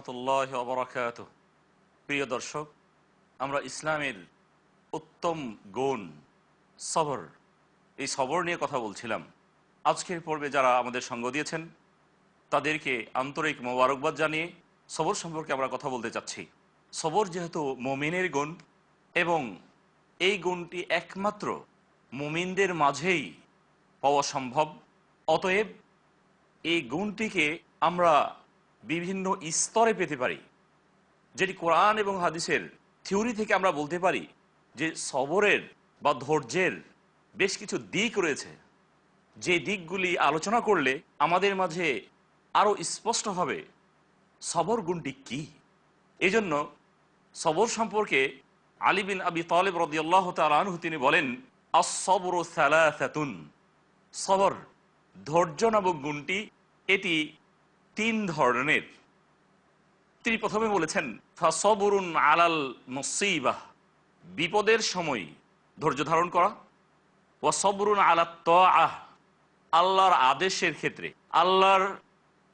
রহমতুল্লাহ বরকাত প্রিয় দর্শক, আমরা ইসলামের উত্তম গুণ, সবর, এই সবর নিয়ে কথা বলছিলাম। আজকের পর্বে যারা আমাদের সঙ্গ দিয়েছেন, তাদেরকে আন্তরিক মোবারকবাদ জানিয়ে সবর সম্পর্কে আমরা কথা বলতে চাচ্ছি। সবর যেহেতু মমিনের গুণ এবং এই গুণটি একমাত্র মুমিনদের মাঝেই পাওয়া সম্ভব, অতএব এই গুণটিকে আমরা বিভিন্ন স্তরে পেতে পারি, যেটি কোরআন এবং হাদিসের থিওরি থেকে আমরা বলতে পারি যে সবরের বা ধৈর্যের বেশ কিছু দিক রয়েছে। যে দিকগুলি আলোচনা করলে আমাদের মাঝে আরও স্পষ্ট হবে সবর গুণটি কি। এই জন্য সবর সম্পর্কে আলী বিন আবি তালেব রদিয়াল্লাহ তালহু তিনি বলেন আসবর সালাতুন সবর ধৈর্য নামক গুণটি, এটি তিন ধরনের। তিনি প্রথমে বলেছেন, ফাসবরুন আলাল মুসিবাহ বিপদের সময় ধৈর্য ধারণ করা। ও সবরুন আলা আহ আল্লাহর আদেশের ক্ষেত্রে, আল্লাহর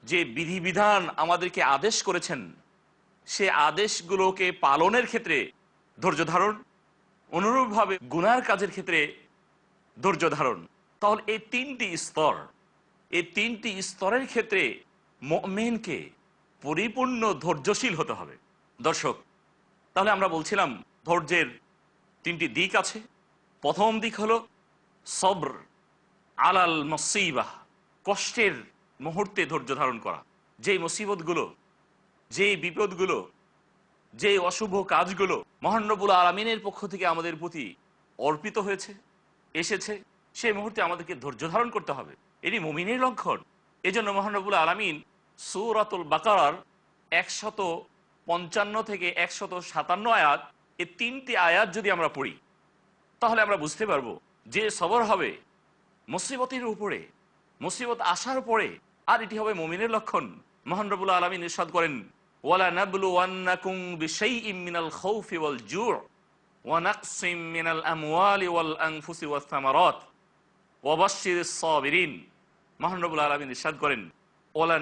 যে বিধিবিধান আমাদেরকে আদেশ করেছেন, সে আদেশগুলোকে পালনের ক্ষেত্রে ধৈর্য ধারণ, অনুরূপভাবে গুনার কাজের ক্ষেত্রে ধৈর্য ধারণ। তাহলে এই তিনটি স্তর, এই তিনটি স্তরের ক্ষেত্রে মেনকে পরিপূর্ণ ধৈর্যশীল হতে হবে। দর্শক, তাহলে আমরা বলছিলাম ধৈর্যের তিনটি দিক আছে। প্রথম দিক হলো সবর আলাল মসিবাহ কষ্টের মুহূর্তে ধৈর্য ধারণ করা। যেই মুসিবতগুলো, যেই বিপদগুলো যে অশুভ কাজগুলো মহানবুল আলমিনের পক্ষ থেকে আমাদের প্রতি অর্পিত হয়েছে, এসেছে, সেই মুহূর্তে আমাদেরকে ধৈর্য ধারণ করতে হবে। এটি মুমিনের লক্ষণ। এই জন্য মহানবুল আলমিন সুরাতুল বাকার একশত পঞ্চান্ন থেকে একশত সাতান্ন আয়াত, এই তিনটি আয়াত যদি আমরা পড়ি, তাহলে আমরা বুঝতে পারব যে সবর হবে মুসিবতের উপরে, মুসিবত আসার পরে আর এটি হবে মুমিনের লক্ষণ। মহানবুল আলমিন ইরশাদ করেন, ওয়ালা নাবলু ওয়ান্নাকুম বিশাইইম মিনাল খাউফি ওয়াল জু' ওয়া নাকসিম মিনাল আমওয়ালি ওয়াল আনফুসি ওয়াস সামারাত। ওয়া বাশশিরিস সাবিরিন। মহানবুল আলমিন ইরশাদ করেন ওলা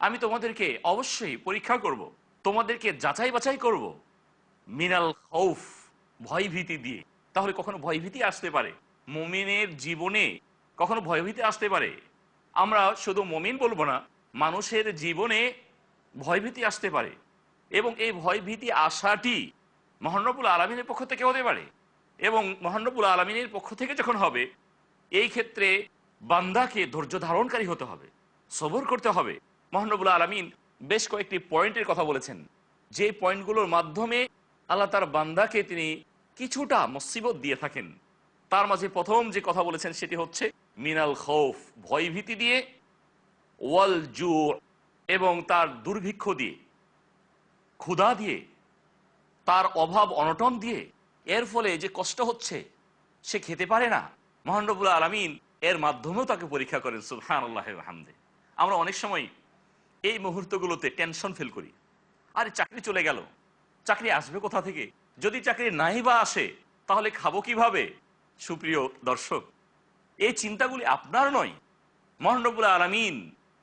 আমি তোমাদেরকে অবশ্যই পরীক্ষা করব। তোমাদেরকে যাচাই বাছাই করব। মিনাল খৌফ ভয়ভীতি দিয়ে তাহলে কখনো ভয়ভীতি আসতে পারে মমিনের জীবনে কখনো ভয়ভীতি আসতে পারে আমরা শুধু মমিন বলব না, মানুষের জীবনে ভয়ভীতি আসতে পারে এবং এই ভয়ভীতি আসাটি মহানবুল আলমিনের পক্ষ থেকে হতে পারে এবং মহানবুল আলমিনের পক্ষ থেকে যখন হবে, এই ক্ষেত্রে বান্দাকে ধৈর্য ধারণকারী হতে হবে, সবর করতে হবে। মহানবুল আলমিন বেশ কয়েকটি পয়েন্টের কথা বলেছেন। যে পয়েন্টগুলোর মাধ্যমে আল্লাহ তার বান্দাকে তিনি কিছুটা মসিবত দিয়ে থাকেন। তার মাঝে প্রথম যে কথা বলেছেন সেটি হচ্ছে, মিনাল খৌফ, ভয়ভীতি দিয়ে, ওয়াল জু এবং তার দুর্ভিক্ষ দিয়ে, ক্ষুধা দিয়ে, তার অভাব অনটন দিয়ে, এর ফলে যে কষ্ট হচ্ছে, সে খেতে পারে না। মহানবুল আলমিন এর মাধ্যমেও তাকে পরীক্ষা করেন সুলহান আল্লাহ হামদে। আমরা অনেক সময় এই মুহূর্তগুলোতে টেনশন ফিল করি। আরে, চাকরি চলে গেল। চাকরি আসবে কোথা থেকে? যদি চাকরি নাই বা আসে, তাহলে খাব কীভাবে? সুপ্রিয় দর্শক, এই চিন্তাগুলি আপনার নয়। মহানবুল আলমিন,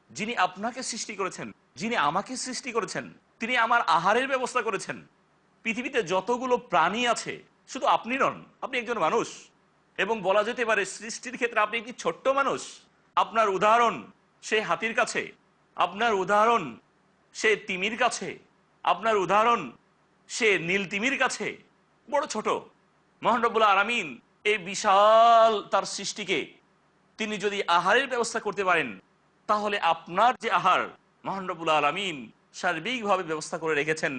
যিনি আপনাকে সৃষ্টি করেছেন, যিনি আমাকে সৃষ্টি করেছেন, তিনি আমার আহারের ব্যবস্থা করেছেন। পৃথিবীতে যতগুলো প্রাণী আছে, শুধু আপনি নন, আপনি একজন মানুষ। এবং বলা যেতে পারে সৃষ্টির ক্ষেত্রে আপনি একটি ছোট্ট মানুষ। আপনার উদাহরণ সে হাতির কাছে, আপনার উদাহরণ সে তিমির কাছে, আপনার উদাহরণ সে নীল তিমির কাছে, বড় ছোট। মহানবুল্লাহ আরামিন এই বিশাল তার সৃষ্টিকে তিনি যদি আহারের ব্যবস্থা করতে পারেন, তাহলে আপনার যে আহার মহানবুল্লাহ আলমিন সার্বিকভাবে ব্যবস্থা করে রেখেছেন,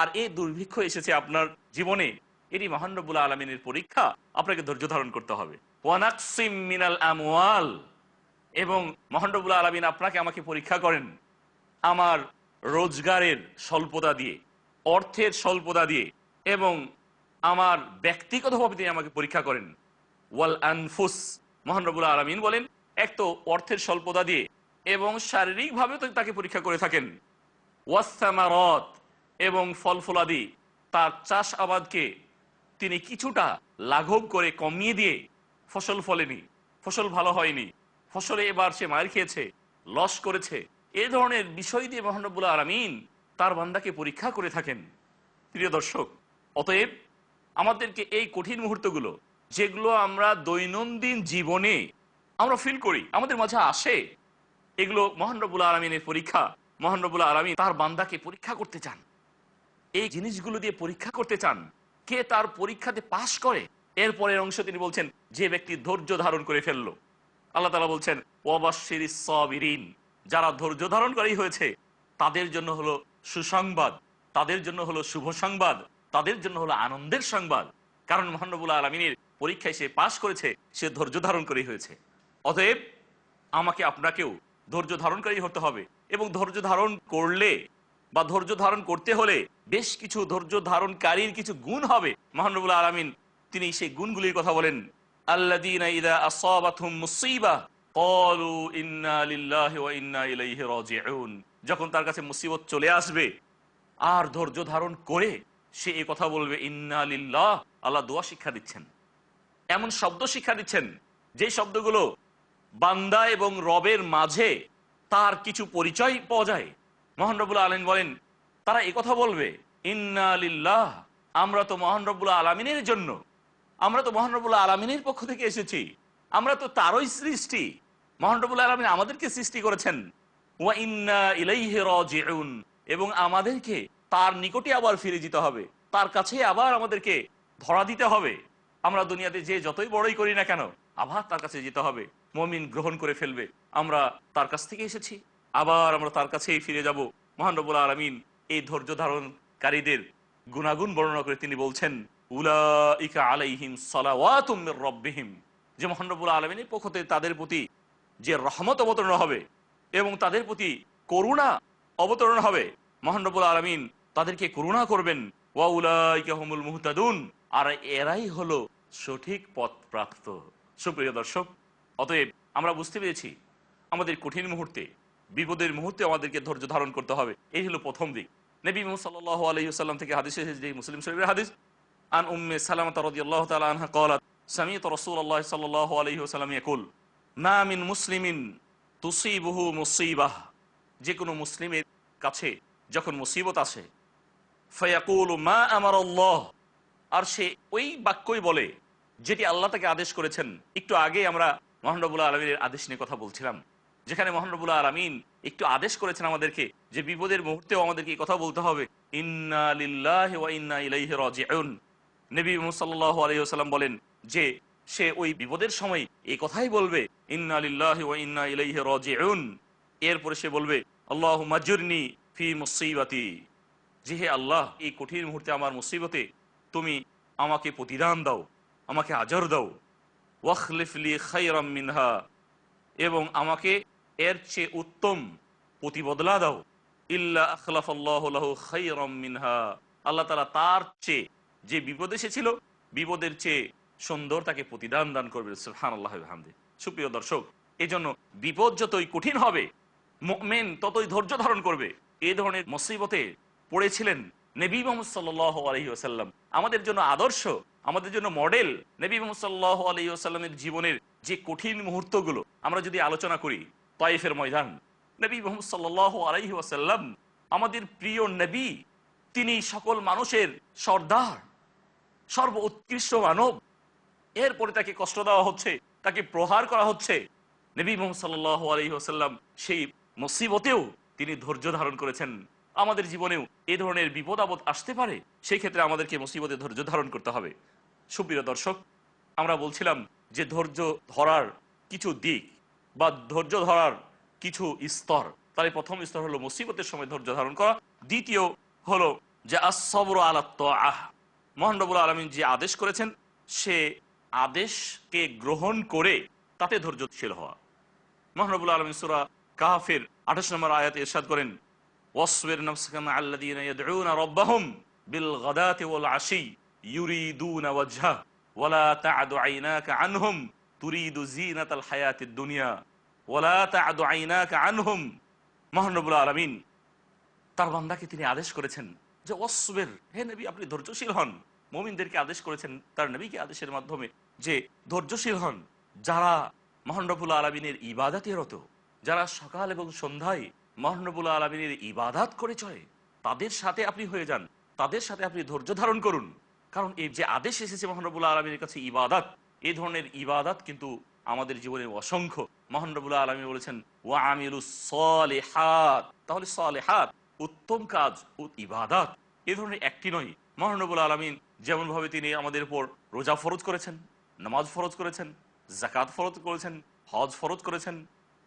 আর এই দুর্ভিক্ষ এসেছে আপনার জীবনে। এটি মহানবুল্লাহ আলমিনের পরীক্ষা আপনাকে ধৈর্য ধারণ করতে হবে। ওয়ানাকসিম মিনাল এবং মহানবুল্লাহ আলমিন আপনাকে আমাকে পরীক্ষা করেন আমার রোজগারের স্বল্পতা দিয়ে, অর্থের স্বল্পতা দিয়ে, এবং আমার ব্যক্তিগতভাবে তিনি আমাকে পরীক্ষা করেন। ওয়াল আনফুস। মহানবুল্লাহ আলমিন বলেন, এক তো অর্থের স্বল্পতা দিয়ে এবং শারীরিকভাবেও তাকে পরীক্ষা করে থাকেন। ওয়াসামারত এবং ফল ফলাদি, তার চাষ আবাদকে তিনি কিছুটা লাঘব করে কমিয়ে দিয়ে ফসল ফলেনি, ফসল ভালো হয়নি। ফসলে এবার সে মার খেয়েছে, লস করেছে। এ ধরনের বিষয় দিয়ে মহানবুল আলমিন তার বান্দাকে পরীক্ষা করে থাকেন। প্রিয় দর্শক, অতএব আমাদেরকে এই কঠিন মুহূর্তগুলো, যেগুলো আমরা দৈনন্দিন জীবনে আমরা ফিল করি, আমাদের মাঝে আসে, এগুলো মহানবুল আলমিনের পরীক্ষা। মহানবুল আলমিন তার বান্দাকে পরীক্ষা করতে চান। এই জিনিসগুলো দিয়ে পরীক্ষা করতে চান। কে তার পরীক্ষাতে পাশ করে? এরপরের অংশ তিনি বলছেন, যে ব্যক্তি ধৈর্য ধারণ করে ফেলল। আল্লাহ তালা বলছেন ওয়াবাশির সাবিরিন। যারা ধৈর্য ধারণকারী হয়েছে, তাদের জন্য হলো সুসংবাদ, তাদের জন্য হলো শুভ সংবাদ, তাদের জন্য হলো আনন্দের সংবাদ। কারণ মহানবুল্লাহ আলমিনের পরীক্ষায় সে পাশ করেছে, সে ধৈর্য ধারণ করেই হয়েছে। অতএব, আমাকে আপনাকেও ধৈর্য ধারণকারী হতে হবে এবং ধৈর্য ধারণ করলে বা ধৈর্য ধারণ করতে হলে বেশ কিছু ধৈর্য ধারণকারীর কিছু গুণ হবে। মহানবুল্লাহ আলমিন তিনি সেই গুণগুলির কথা বলেন রাজিউন। যখন তার কাছে মুসিবত চলে আসবে, আর ধৈর্য ধারণ করে সে এই কথা বলবে, ইন্না লিল্লাহ। আল্লাহ দোয়া শিক্ষা দিচ্ছেন। এমন শব্দ শিক্ষা দিচ্ছেন, যে শব্দগুলো বান্দা এবং রবের মাঝে তার কিছু পরিচয় পাওয়া যায়। মোহান রবুল্লা আলম বলেন, তারা কথা বলবে, ইন্না লিল্লাহ, আমরা তো মহান রব্বুল্লাহ আলমিনের জন্য, আমরা তো মহান রব্বুল্লাহ আলমিনের পক্ষ থেকে এসেছি, আমরা তো তারই সৃষ্টি, মহান রব্বুল্লাহ আলমিন আমাদেরকে সৃষ্টি করেছেন, ওয়া ইন্না ইলাইহি রাজিউন, এবং আমাদেরকে তার নিকটে আবার ফিরে যেতে হবে, তার কাছে আবার আমাদেরকে ধরা দিতে হবে, আমরা দুনিয়াতে যে যতই বড়ই করি না কেন, আবার তার কাছে যেতে হবে, মমিন গ্রহণ করে ফেলবে, আমরা তার কাছ থেকে এসেছি। আবার আমরা তার কাছেই ফিরে যাব। মহান রবুল আলমিন এই ধৈর্য ধারণকারীদের গুণাগুণ বর্ণনা করে তিনি বলছেন, উলাইকা আলাইহিম সালাওয়াতুম রব্বিহিম। যে মহান রবুল আলমিনের পক্ষ থেকে তাদের প্রতি যে রহমত অবতরণ হবে এবং তাদের প্রতি করুণা অবতরণ হবে, মহান রবুল আলমিন তাদেরকে করুণা করবেন। আর এরাই হলো সঠিক পথ প্রাপ্ত সুপ্রিয় দর্শক, অতএব আমরা বুঝতে পেরেছি আমাদের কঠিন মুহূর্তে বিপদের মুহূর্তে আমাদেরকে ধৈর্য ধারণ করতে হবে। এই হলো প্রথম দিক। নবী সাল্লাহ আলহিহাল্লাম থেকে হাদিস এসেছে যে মুসলিম শরীফের হাদিস। আন উম্মে সালামত আল্লাহ তালা আনহা কলাত সামিত রসুল আল্লাহ সাল্লাহ আলহিহাল্লাম একুল না মিন মুসলিমিন তুসিবহু মুসিবাহ। যে কোনো মুসলিমের কাছে যখন মুসিবত আসে, ফয়াকুল মা আমার আল্লাহ আর সে ওই বাক্যই বলে, যেটি আল্লাহ তাকে আদেশ করেছেন। একটু আগে আমরা মহানবুল্লাহ আলমীর আদেশ নিয়ে কথা বলছিলাম। যেখানে মহানবুল্লাহ আলমিন একটু আদেশ করেছেন আমাদেরকে যে বিপদের মুহূর্তেও আমাদেরকে কথা বলতে হবে। নবী বলেন যে, সে ওই বিপদের সময় এই কথাই বলবে এরপরে সে বলবে আল্লাহ মাজুরনি ফি মুসিবাতি। যে, হে আল্লাহ, এই কঠিন মুহূর্তে আমার মুসিবতে তুমি আমাকে প্রতিদান দাও, আমাকে আজর দাও। ওয়াখলিফলি খাইরাম মিনহা। এবং আমাকে এর চেয়ে উত্তম প্রতিবদলা দাও। আল্লাহ তালা তার চেয়ে যে বিপদের চেয়ে সুন্দর তাকে প্রতিদান দান করবে আল্লাহ সুপ্রিয় দর্শক এই জন্য বিপদ যতই কঠিন হবে মেন ততই ধৈর্য ধারণ করবে। এই ধরনের মুসিবতে পড়েছিলেন নবী মোহাম্মদ আমাদের জন্য আদর্শ, আমাদের জন্য মডেল নবী মোহাম্মদ সাল্লাহ আলহি আসাল্লামের জীবনের যে কঠিন মুহূর্তগুলো, আমরা যদি আলোচনা করি তয়েফের ময়দান। নবী মোহাম্মদ সাল্লাহ আলহি আসাল্লাম আমাদের প্রিয় নবী, তিনি সকল মানুষের সর্দার সর্ব উৎকৃষ্ট মানব। এরপরে তাকে কষ্ট দেওয়া হচ্ছে, তাকে প্রহার করা হচ্ছে। নবী মোহাম্মদ সাল্লাহ আলহি আসাল্লাম সেই মুসিবতেও তিনি ধৈর্য ধারণ করেছেন। আমাদের জীবনেও এ ধরনের বিপদ আপদ আসতে পারে, সেই ক্ষেত্রে আমাদেরকে মুসিবতে ধৈর্য ধারণ করতে হবে। সুপ্রিয় দর্শক, আমরা বলছিলাম যে ধৈর্য ধরার কিছু দিক বা ধৈর্য ধরার কিছু স্তর। তার প্রথম স্তর হলো মুসিবতের সময় ধৈর্য ধারণ করা। দ্বিতীয় হলো যে আসবর আলাত্ত আহ মহানবুল আলমিন যে আদেশ করেছেন, সে আদেশকে গ্রহণ করে তাতে ধৈর্যশীল হওয়া। মহানবুল আলমিন সুরা কাহাফের আঠাশ নম্বর আয়াত এরশাদ করেন, ওয়াসবির নফসাকাম আল্লাযীনা বিল তুরিদু জিনাতাল হায়াতির দুনিয়া ওলা তা আদু আইনাকা আনহুম। মহানবুল আলমিন, তার বান্দাকে তিনি আদেশ করেছেন যে অসবের হে নবী, আপনি ধৈর্যশীল হন। মোমিনদেরকে আদেশ করেছেন তার নবীকে আদেশের মাধ্যমে যে, ধৈর্যশীল হন। যারা মহানবুল আলমিনের ইবাদাতে রত যারা সকাল এবং সন্ধ্যায় মহানবুল আলমিনের ইবাদাত করে চলে, তাদের সাথে আপনি হয়ে যান, তাদের সাথে আপনি ধৈর্য ধারণ করুন। কারণ এই যে আদেশ এসেছে মহানবুল আলমিনের কাছে ইবাদাত এই ধরনের ইবাদাত কিন্তু আমাদের জীবনে অসংখ্য। মহানবুল আলমী বলেছেন, ওয়া আমিরু হাত তাহলে হাত উত্তম কাজ ও ইবাদাত। এ ধরনের একটি নয়। মহানবুল আলমিন যেমনভাবে তিনি আমাদের উপর রোজা ফরজ করেছেন, নামাজ ফরজ করেছেন জাকাত ফরজ করেছেন, হজ ফরজ করেছেন,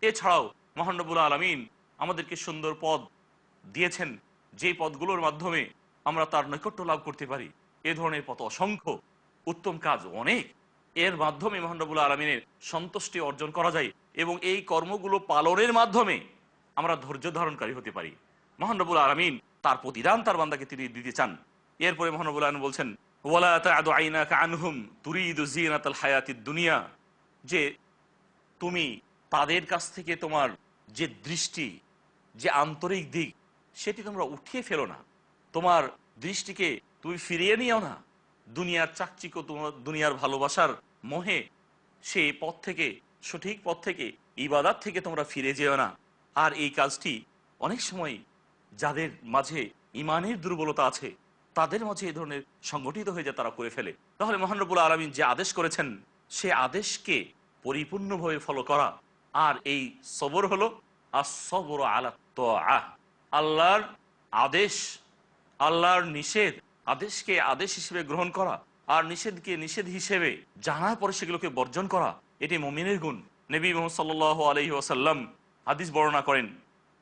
এছাড়াও মহানবুল আলমিন আমাদেরকে সুন্দর পদ দিয়েছেন যে পদগুলোর মাধ্যমে আমরা তার নৈকট্য লাভ করতে পারি। এ ধরনের পথ অসংখ্য, উত্তম কাজ অনেক। এর মাধ্যমে মহানবুল আলমিনের সন্তুষ্টি অর্জন করা যায় এবং এই কর্মগুলো পালনের মাধ্যমে আমরা ধৈর্য ধারণকারী হতে পারি। মহানবুল আলমিন তার প্রতিদান তার বান্দাকে তিনি দিতে চান। এরপরে মহানবুল আলম বলছেন দুনিয়া। যে তুমি তাদের কাছ থেকে তোমার যে দৃষ্টি, যে আন্তরিক দিক, সেটি তোমরা উঠিয়ে ফেলো না। তোমার দৃষ্টিকে তুমি ফিরিয়ে নিও না। দুনিয়ার চাকচিক তোমার, দুনিয়ার ভালোবাসার মোহে, সে পথ থেকে, সঠিক পথ থেকে, ইবাদাত থেকে তোমরা ফিরে যেও না। আর এই কাজটি অনেক সময় যাদের মাঝে ইমানের দুর্বলতা আছে, তাদের মাঝে এই ধরনের সংগঠিত হয়ে যায় তারা করে ফেলে। তাহলে মহানবুল আলমিন যে আদেশ করেছেন, সে আদেশকে পরিপূর্ণভাবে ফলো করা। আর এই সবর হলো আর সবর আহ আল্লাহর আদেশ, আল্লাহর নিষেধ আদেশকে আদেশ হিসেবে গ্রহণ করা আর নিষেধকে নিষেধ হিসেবে জানার পরে সেগুলোকে বর্জন করা, এটি মমিনের গুণ। নবী মোহাম্মদ সাল্ল আলহি ওসাল্লাম হাদিস বর্ণনা করেন।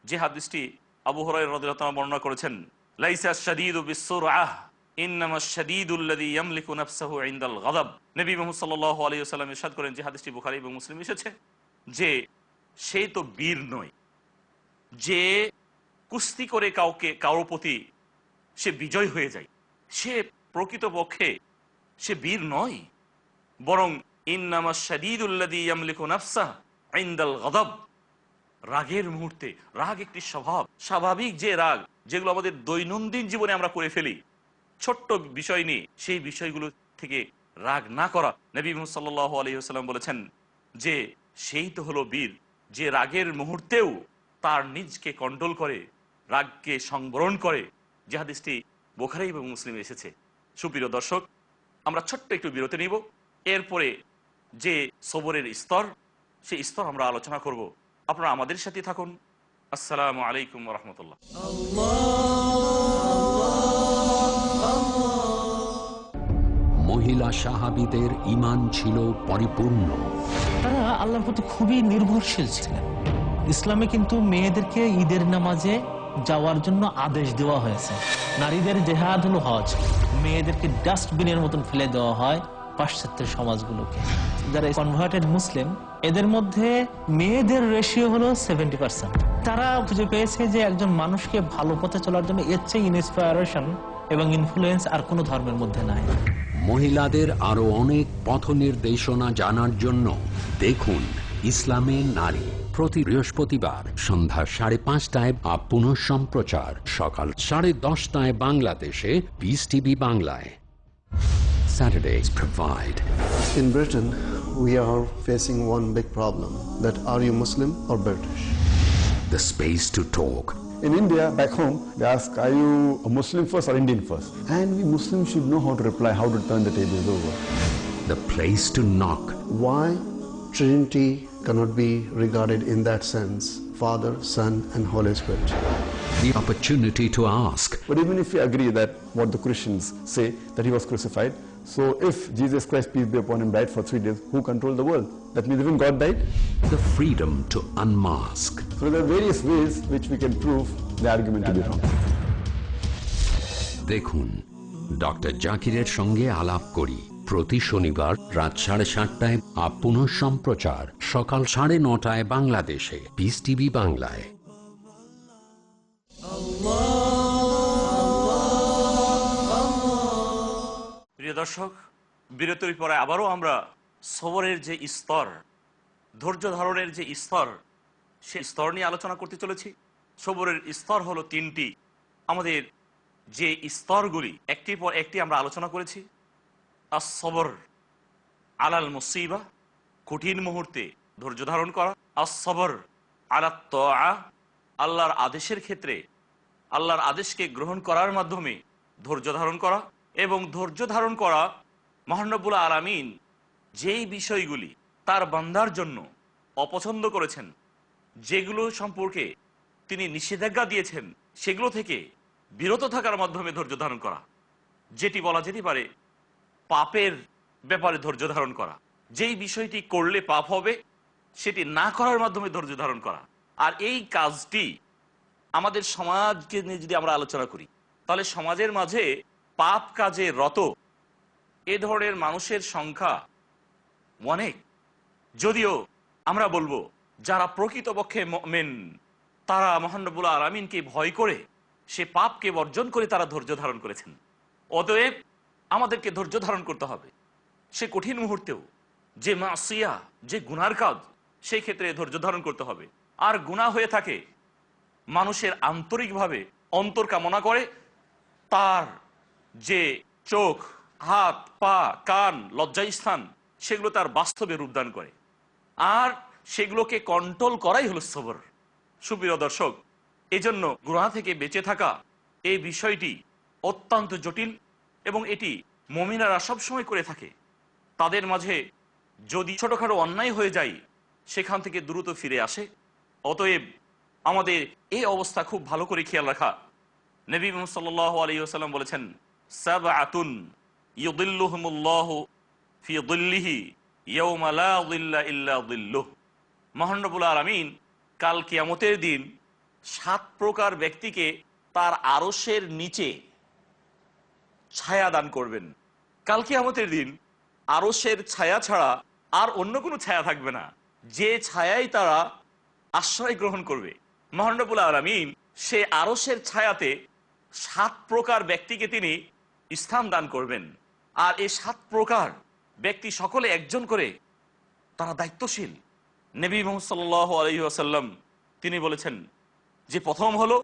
যে হাদিসটি আবু হরাই রদিল্লাহ বর্ণনা করেছেন, লাইসা শাদীদ বিশ্বর আহ যে তো বীর নয়। যে কুস্তি করে কাউকে কারও প্রতি সে বিজয় হয়ে যায়। সে প্রকৃতপক্ষে সে বীর নয়, বরং ইন্নামা গাদাব। রাগের মুহূর্তে, রাগ একটি স্বভাব, স্বাভাবিক যে রাগ, যেগুলো আমাদের দৈনন্দিন জীবনে আমরা করে ফেলি। ছোট্ট বিষয় নিয়ে, সেই বিষয়গুলো থেকে রাগ না করা। নবী সাল্লাহ আলহিহাস্লাম বলেছেন যে, সেই তো হলো বীর, যে রাগের মুহূর্তেও তার নিজকে কন্ট্রোল করে, রাগকে সংবরণ করে। যে হাদিসটি বোখারি এবং মুসলিমে এসেছে। সুপ্রিয় দর্শক আমরা ছোট্ট একটু বিরতি নিব। এরপরে যে সবরের স্তর সেই স্তর আমরা আলোচনা করব। আপনারা আমাদের সাথে থাকুন। আসসালামু আলাইকুম রহমতুল্লাহ। মহিলা সাহাবিদের ইমান ছিল পরিপূর্ণ। তারা আল্লাহর প্রতি খুবই নির্ভরশীল ছিলেন। ইসলামে কিন্তু মেয়েদেরকে ঈদের নামাজে যাওয়ার জন্য আদেশ দেওয়া হয়েছে। নারীদের জেহাদ হলো হজ মেয়েদেরকে ডাস্টবিনের মতন ফেলে দেওয়া হয় পাশ্চাত্যের সমাজগুলোকে। যারা কনভার্টেড মুসলিম, এদের মধ্যে মেয়েদের রেশিও হলো সেভেন্টি পার্সেন্ট তারা খুঁজে পেয়েছে যে একজন মানুষকে ভালো পথে চলার জন্য এর চেয়ে ইন্সপায়ারেশন এবং ইনফ্লুয়েন্স আর কোনো ধর্মের মধ্যে নাই। মহিলাদের আরও অনেক পথ নির্দেশনা জানার জন্য দেখুন ইসলামে নারী। প্রতি বৃহস্পতিবার সন্ধ্যা সাড়ে পাঁচটায় বা পুনঃ সম্প্রচার সকাল সাড়ে দশটায় বাংলাদেশে পিস টিভি বাংলায় Saturdays provide. In Britain, we are facing one big problem that are you Muslim or British? The space to talk. In India, back home, they ask, are you a Muslim first or Indian first? And we Muslims should know how to reply, how to turn the tables over. The place to knock. Why Trinity cannot be regarded in that sense Father, Son, and Holy Spirit? The opportunity to ask. But even if we agree that what the Christians say, that he was crucified, so if Jesus Christ, peace be upon him, died for three days, who controlled the world? That means even God died? The freedom to unmask. So there are various ways which we can prove the argument to be wrong. দেখুন doctor জাকিরের সঙ্গে আলাপ করি প্রতি শনিবার রাত সাড়ে সাতটায় আপ পুনঃ সম্প্রচার। সকাল সাড়ে নটায় বাংলাদেশে। পিস টিভি বাংলায়। প্রিয় দর্শক, বিরতির পরে আবারও আমরা সবরের যে স্তর, ধৈর্য ধারণের যে স্তর, সে স্তর নিয়ে আলোচনা করতে চলেছি। সবরের স্তর হলো তিনটি। আমাদের যে স্তরগুলি, একটির পর একটি আমরা আলোচনা করেছি। আর সবর আলাল মুসিবা, কঠিন মুহূর্তে ধৈর্য ধারণ করা। আর সবর আলাত্ত আল্লাহর আদেশের ক্ষেত্রে, আল্লাহর আদেশকে গ্রহণ করার মাধ্যমে ধৈর্য ধারণ করা এবং ধৈর্য ধারণ করা মহানবুল আলামিন যেই বিষয়গুলি তার বান্দার জন্য অপছন্দ করেছেন, যেগুলো সম্পর্কে তিনি নিষেধাজ্ঞা দিয়েছেন, সেগুলো থেকে বিরত থাকার মাধ্যমে ধৈর্য ধারণ করা। যেটি বলা যেতে পারে পাপের ব্যাপারে ধৈর্য ধারণ করা। যেই বিষয়টি করলে পাপ হবে, সেটি না করার মাধ্যমে ধৈর্য ধারণ করা। আর এই কাজটি আমাদের সমাজকে নিয়ে যদি আমরা আলোচনা করি, তাহলে সমাজের মাঝে পাপ কাজে রত এ ধরনের মানুষের সংখ্যা অনেক। যদিও আমরা বলব, যারা প্রকৃতপক্ষে মেন তারা মহানবুল আলমিনকে ভয় করে, সে পাপকে বর্জন করে তারা ধৈর্য ধারণ করেছেন। অতএব আমাদেরকে ধৈর্য ধারণ করতে হবে। সে কঠিন মুহূর্তেও যে মাসিয়া, যে গুনার কাজ, সেই ক্ষেত্রে ধৈর্য ধারণ করতে হবে। আর গুণা হয়ে থাকে মানুষের আন্তরিকভাবে অন্তর কামনা করে, তার যে চোখ, হাত, পা, কান লজ্জাস্থান সেগুলো তার বাস্তবে রূপদান করে। আর সেগুলোকে কন্ট্রোল করাই হলো সবর। সুপ্রিয় দর্শক, এজন্য গুণা থেকে বেঁচে থাকা এই বিষয়টি অত্যন্ত জটিল এবং এটি মমিনারা সবসময় করে থাকে। তাদের মাঝে যদি ছোটখাটো অন্যায় হয়ে যায়, সেখান থেকে দ্রুত ফিরে আসে। অতএব আমাদের এই অবস্থা খুব ভালো করে খেয়াল রাখা। নবী সাল্লাহ আলী বলেছেন সাব আতুন ইউদিল্লুহমুল্লাহ মহানবুল আলমিন, কাল কিয়ামতের দিন সাত প্রকার ব্যক্তিকে তার আরসের নিচে ছায়া দান করবেন। কালকে কিয়ামতের দিন আরসের ছায়া ছাড়া আর অন্য কোনো ছায়া থাকবে না। যে ছায়াই তারা আশ্রয় গ্রহণ করবে। মহানবুল আলমিন সে আরসের ছায়াতে সাত প্রকার ব্যক্তিকে তিনি স্থান দান করবেন। আর এই সাত প্রকার ব্যক্তি সকলে একজন করে তারা দায়িত্বশীল। নবী মোহাম্মদ সাল্লাহ আলহিহাসাল্লাম তিনি বলেছেন যে প্রথম হলো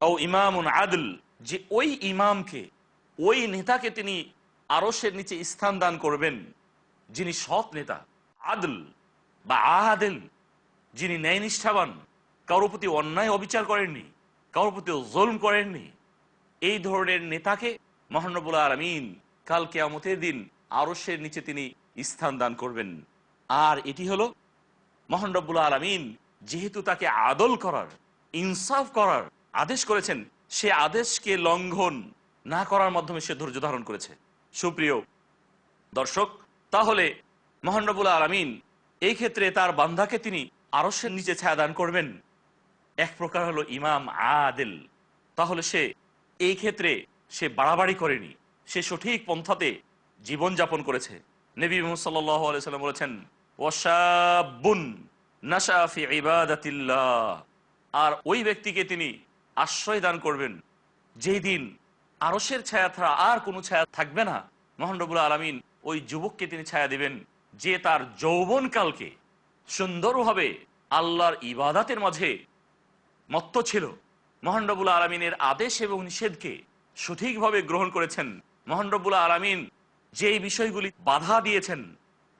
ও ইমামুন আদল যে ওই ইমামকে ওই নেতাকে তিনি আরসের নিচে স্থান দান করবেন, যিনি সৎ নেতা, আদল বা আহাদেল, যিনি ন্যায় নিষ্ঠাবান কারোর প্রতি অন্যায় অবিচার করেননি, কারোর প্রতি জুলম করেননি, এই ধরনের নেতাকে মহানবুল আলমিন কাল কেয়ামতের দিন আরসের নিচে তিনি স্থান দান করবেন। আর এটি হলো মহানবুল আলমিন যেহেতু তাকে আদল করার, ইনসাফ করার আদেশ করেছেন, সে আদেশকে লঙ্ঘন না করার মাধ্যমে সে ধৈর্য ধারণ করেছে। সুপ্রিয় দর্শক, তাহলে মহানবুল আলমিন এই ক্ষেত্রে তার বান্ধাকে তিনি আরসের নিচে ছায়া দান করবেন। এক প্রকার হলো ইমাম আদেল। তাহলে সে এই ক্ষেত্রে সে বাড়াবাড়ি করেনি। সে সঠিক পন্থাতে জীবন যাপন করেছে। নবী মোহাম্মদ বলেছেন ওয়াসাবুন নাশাফি ইবাদাতিল্লাহ। আর ওই ব্যক্তিকে তিনি আশ্রয় দান করবেন, যেই দিন আরসের ছায়া ছাড়া আর কোনো ছায়া থাকবে না। মহানবুল আলমিন ওই যুবককে তিনি ছায়া দিবেন, যে তার যৌবনকালকে সুন্দরভাবে আল্লাহর ইবাদাতের মাঝে মত্ত ছিল। মহানবুল আলমিনের আদেশ এবং নিষেধকে সঠিকভাবে গ্রহণ করেছেন। মহানবুল আলমিন যেই বিষয়গুলি বাধা দিয়েছেন,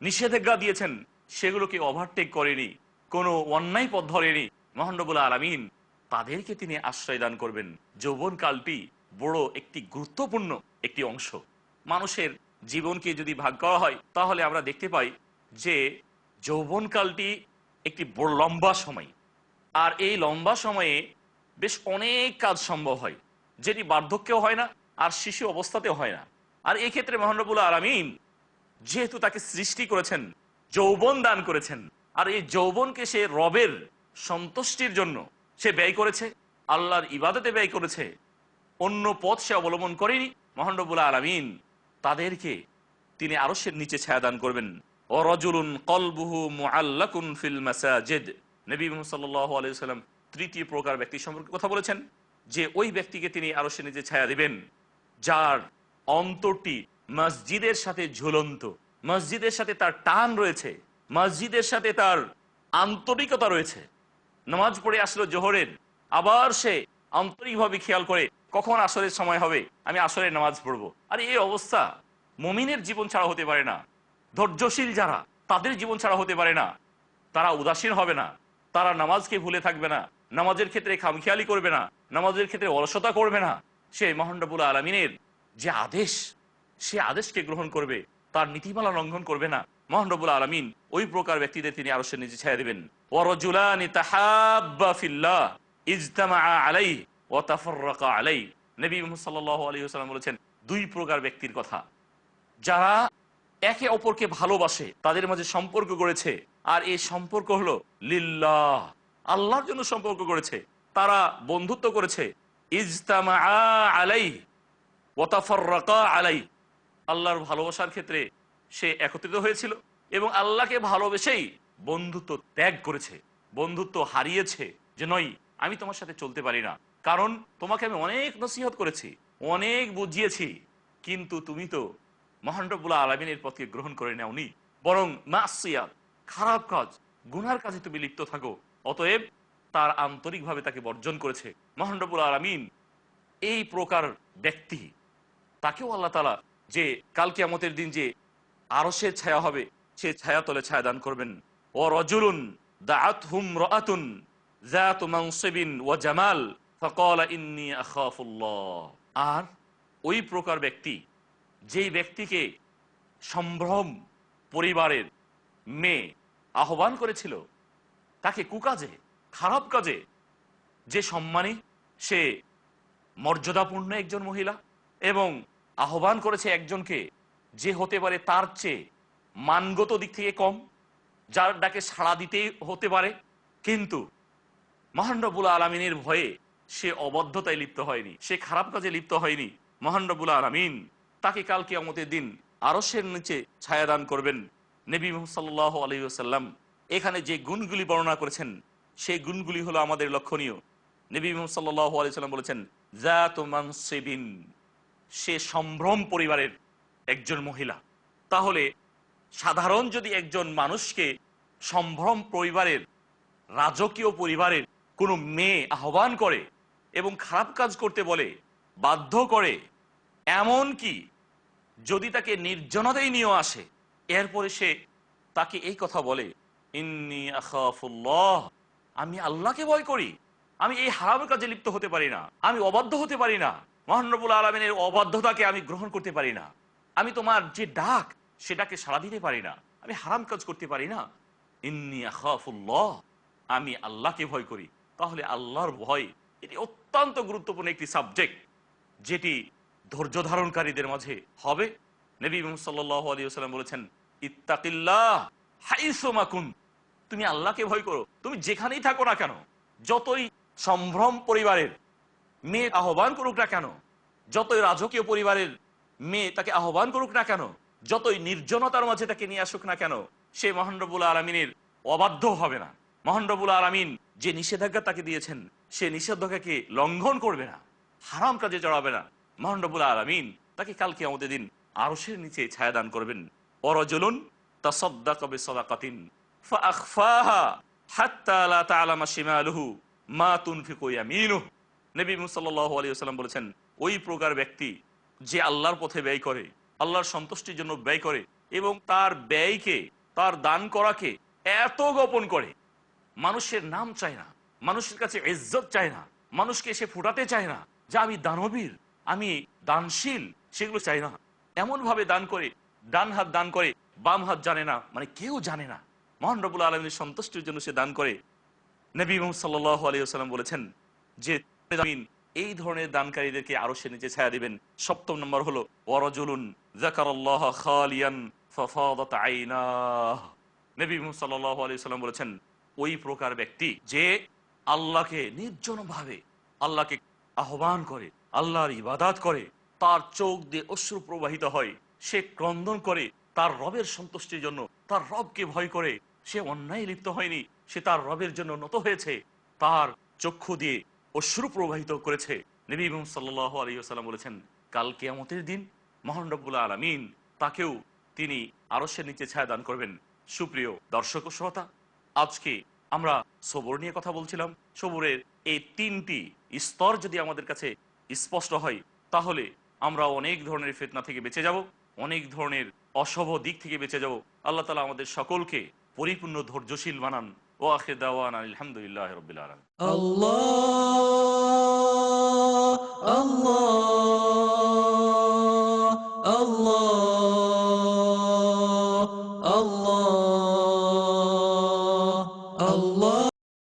নিষেধাজ্ঞা দিয়েছেন, সেগুলোকে ওভারটেক করেনি, কোনো অন্যায় পথ ধরেনি। মহানবুল আলমিন তাদেরকে তিনি আশ্রয় দান করবেন। যৌবনকালটি বড় একটি গুরুত্বপূর্ণ একটি অংশ। মানুষের জীবনকে যদি ভাগ করা হয়, তাহলে আমরা দেখতে পাই যে যৌবনকালটি একটি বড় লম্বা সময়। আর এই লম্বা সময়ে বেশ অনেক কাজ সম্ভব হয়, যেটি বার্ধক্যেও হয় না আর শিশু অবস্থাতেও হয় না। আর এই ক্ষেত্রে মহানবুল আলমিন যেহেতু তাকে সৃষ্টি করেছেন, যৌবন দান করেছেন, আর এই যৌবনকে সে রবের সন্তুষ্টির জন্য সে ব্যয় করেছে, আল্লাহর ইবাদতে ব্যয় করেছে অন্য পথ সে অবলম্বন করেনি। মহানবুল আলমিন তাদেরকে তিনি আরসের নিচে ছায়া দান করবেন। ও রজুলুন কলবুহু মুআল্লাকুন ফিল মাসাজিদ। নবী সাল্লাল্লাহু আলাইহি তৃতীয় প্রকার ব্যক্তি সম্পর্কে কথা বলেছেন, যে ওই ব্যক্তিকে তিনি আরসের নিচে ছায়া দিবেন, যার অন্তরটি মসজিদের সাথে ঝুলন্ত, মসজিদের সাথে তার টান রয়েছে, মসজিদের সাথে তার আন্তরিকতা রয়েছে। নামাজ পড়ে আসলো জোহরের, আবার সে আন্তরিকভাবে খেয়াল করে কখন আসরের সময় হবে? আমি আসরের নামাজ পড়ব। আর, এই অবস্থা। মমিনের জীবন ছাড়া হতে পারে না। ধৈর্যশীল যারা, তাদের জীবন ছাড়া হতে পারে না। তারা উদাসীন হবে না। তারা নামাজকে ভুলে থাকবে না। নামাজের ক্ষেত্রে খামখেয়ালি করবে না। নামাজের ক্ষেত্রে অলসতা করবে না। সে মহানরবুল আলমিনের যে আদেশ, সে আদেশকে গ্রহণ করবে। তার নীতিমালা লঙ্ঘন করবে না। মহানরবুল আলমিন ওই প্রকার ব্যক্তিদের তিনি আরও সে নিজে ছেড়ে দেবেন ওয়ারজুলানি তাহাব্বা ফিল্লাহ ইজতামা আলাই ওয়া তাফাররাকা আলাই নবী মুহাম্মদ বলেছেন, দুই প্রকার ব্যক্তির কথা। যারা একে অপরকে ভালোবাসে, তাদের মাঝে সম্পর্ক গড়েছে, আর এই সম্পর্ক হলো লিল্লাহ, আল্লাহর জন্য সম্পর্ক করেছে তারা বন্ধুত্ব করেছে। ইজতামা আলাই আলাই আল্লাহর ভালোবাসার ক্ষেত্রে সে একত্রিত হয়েছিল এবং আল্লাহকে ভালোবেসেই বন্ধুত্ব ত্যাগ করেছে, বন্ধুত্ব হারিয়েছে যে, নয়, আমি তোমার সাথে চলতে পারি না। কারণ তোমাকে আমি অনেক নসিহত করেছি, অনেক বুঝিয়েছি। কিন্তু তুমি তো মহানরবুল্লাহ আলমিনের পথকে গ্রহণ করে নেওনি। বরং মাসিয়াত, খারাপ কাজ, গুনার কাজে তুমি লিপ্ত থাকো। অতএব তার আন্তরিকভাবে তাকে বর্জন করেছে মহানরবুল আলমিন এই প্রকার ব্যক্তি। তাকেও আল্লাহ তালা যে কাল কিয়ামতের দিন যে আরও সে ছায়া হবে, সে ছায়া তলে ছায়া দান করবেন। ও রজুলুন দাআত হুম রাতুন জাত মানসিবিন ও জামাল। ফকাল ইন্নি আখাফুল্লাহ। আর? ওই প্রকার ব্যক্তি যেই ব্যক্তিকে সম্ভ্রম পরিবারের মেয়ে আহ্বান করেছিল তাকে কুকাজে খারাপ কাজে যে সম্মানী সে মর্যাদাপূর্ণ একজন মহিলা এবং আহ্বান করেছে একজনকে যে হতে পারে তার চেয়ে মানগত দিক থেকে কম যার ডাকে সাড়া দিতে হতে পারে। কিন্তু মহানরবুল আলমিনের ভয়ে সে অবদ্ধতায় লিপ্ত হয়নি, সে খারাপ কাজে লিপ্ত হয়নি। মহানরবুল আলমিন তাকে কালকে আমাদের দিন আরসের নিচে ছায়াদান করবেন। নবী সাল্লাহ আলহিসাল্লাম এখানে যে গুণগুলি বর্ণনা করেছেন, সেই গুণগুলি হলো আমাদের লক্ষণীয়। নবী সাল্লাহ আলাইসাল্লাম বলেছেন সে সম্ভ্রম পরিবারের একজন মহিলা। তাহলে সাধারণ যদি একজন মানুষকে সম্ভ্রম পরিবারের, রাজকীয় পরিবারের কোনো মেয়ে আহ্বান করে এবং খারাপ কাজ করতে বলে, বাধ্য করে, এমন কি, যদি তাকে নির্জনতাই নিয়ে আসে, এরপরে সে তাকে এই কথা বলে, ইন্নি আখাফুল্লাহ, আমি আল্লাহকে ভয় করি, আমি এই হারাম কাজে লিপ্ত হতে পারি না, আমি অবাধ্য হতে পারি না মহানবুল আলমিনের অবাধ্যতাকে আমি গ্রহণ করতে পারি না, আমি তোমার যে ডাক, সেটাকে সাড়া দিতে পারি না, আমি হারাম কাজ করতে পারি না, ইন্নি আখাফুল্লাহ, আমি আল্লাহকে ভয় করি, তাহলে আল্লাহর ভয় এটি অত্যন্ত গুরুত্বপূর্ণ একটি সাবজেক্ট যেটি ধৈর্য ধারণকারীদের মাঝে হবে। নবী সাল্লাহ আলী সাল্লাম বলেছেন, ইত্তাকিল্লাহ হাইসোমাকুন তুমি আল্লাহকে ভয় করো। তুমি যেখানেই থাকো না কেন, যতই সম্ভ্রম পরিবারের মেয়ে আহ্বান করুক না কেন, যতই রাজকীয় পরিবারের মেয়ে তাকে আহ্বান করুক না কেন, যতই নির্জনতার মাঝে তাকে নিয়ে আসুক না কেন, সে মহানরবুল আলমিনের অবাধ্য হবে না। মহানরবুল আলমিন যে নিষেধাজ্ঞা তাকে দিয়েছেন, সে নিষেধাজ্ঞাকে লঙ্ঘন করবে না, হারাম কাজে জড়াবে না। মহানরবুল আলমিন তাকে কালকে আমাদের দিন আরসের নিচে ছায়াদান করবেন। অরজলুন তাসদ্দা কবে সদাকাতিন বলেছেন, ওই প্রকার ব্যক্তি যে আল্লাহর পথে ব্যয় করে, আল্লাহর সন্তুষ্টির জন্য ব্যয় করে এবং তার ব্যয়কে, তার দান করাকে এত গোপন করে মানুষের নাম চায় না, মানুষের কাছে ইজ্জত চায় না, মানুষকে সে ফুটাতে চায় না যে আমি দানবীর, আমি দানশীল, সেগুলো চাই না। এমন ভাবে দান করে, ডান হাত দান করে, বাম হাত জানে না মানে কেউ জানে না। মহান রবুল আলমীর সন্তুষ্টির জন্য সে দান করে। নবী মোহাম্মদ সাল্লাহ আলিয়াল্লাম বলেছেন যে এই ধরনের দানকারীদেরকে আরও সে নিচে ছায়া দিবেন। সপ্তম নম্বর হলো, ওয়ারজুলুন জাকারাল্লাহ খালিয়ান ফাফাদাত আইনাহ। নবী মুহাম্মদ আলাইহি সাল্লাম বলেছেন ওই প্রকার ব্যক্তি যে আল্লাহকে নির্জনভাবে, আল্লাহকে আহ্বান করে, আল্লাহর ইবাদাত করে, তার চোখ দিয়ে অশ্রু প্রবাহিত হয়, সে ক্রন্দন করে, তার রবের সন্তুষ্টির জন্য তার রবকে ভয় করে, সে অন্যায় লিপ্ত হয়নি, সে তার রবের জন্য নত হয়েছে, তার চক্ষু দিয়ে অশ্রু প্রবাহিত করেছে। নবী মোহাম্মদ সাল্লাহ আলী সাল্লাম বলেছেন, কাল কেয়ামতের দিন মহান রব্বুল্লা আলমিন তাকেও তিনি আরসের নিচে ছায়া দান করবেন। সুপ্রিয় দর্শক শ্রোতা আজকে আমরা সবর নিয়ে কথা বলছিলাম। সবরের এই তিনটি স্তর যদি আমাদের কাছে স্পষ্ট হয়, তাহলে আমরা অনেক ধরনের ফেতনা থেকে বেঁচে যাব, অনেক ধরনের অশুভ দিক থেকে বেঁচে যাব। আল্লাহ তালা আমাদের সকলকে পরিপূর্ণ ধৈর্যশীল বানান। ও আখে দাওয়ান আলহামদুলিল্লাহ রবিল আল্লাহ আল্লাহ।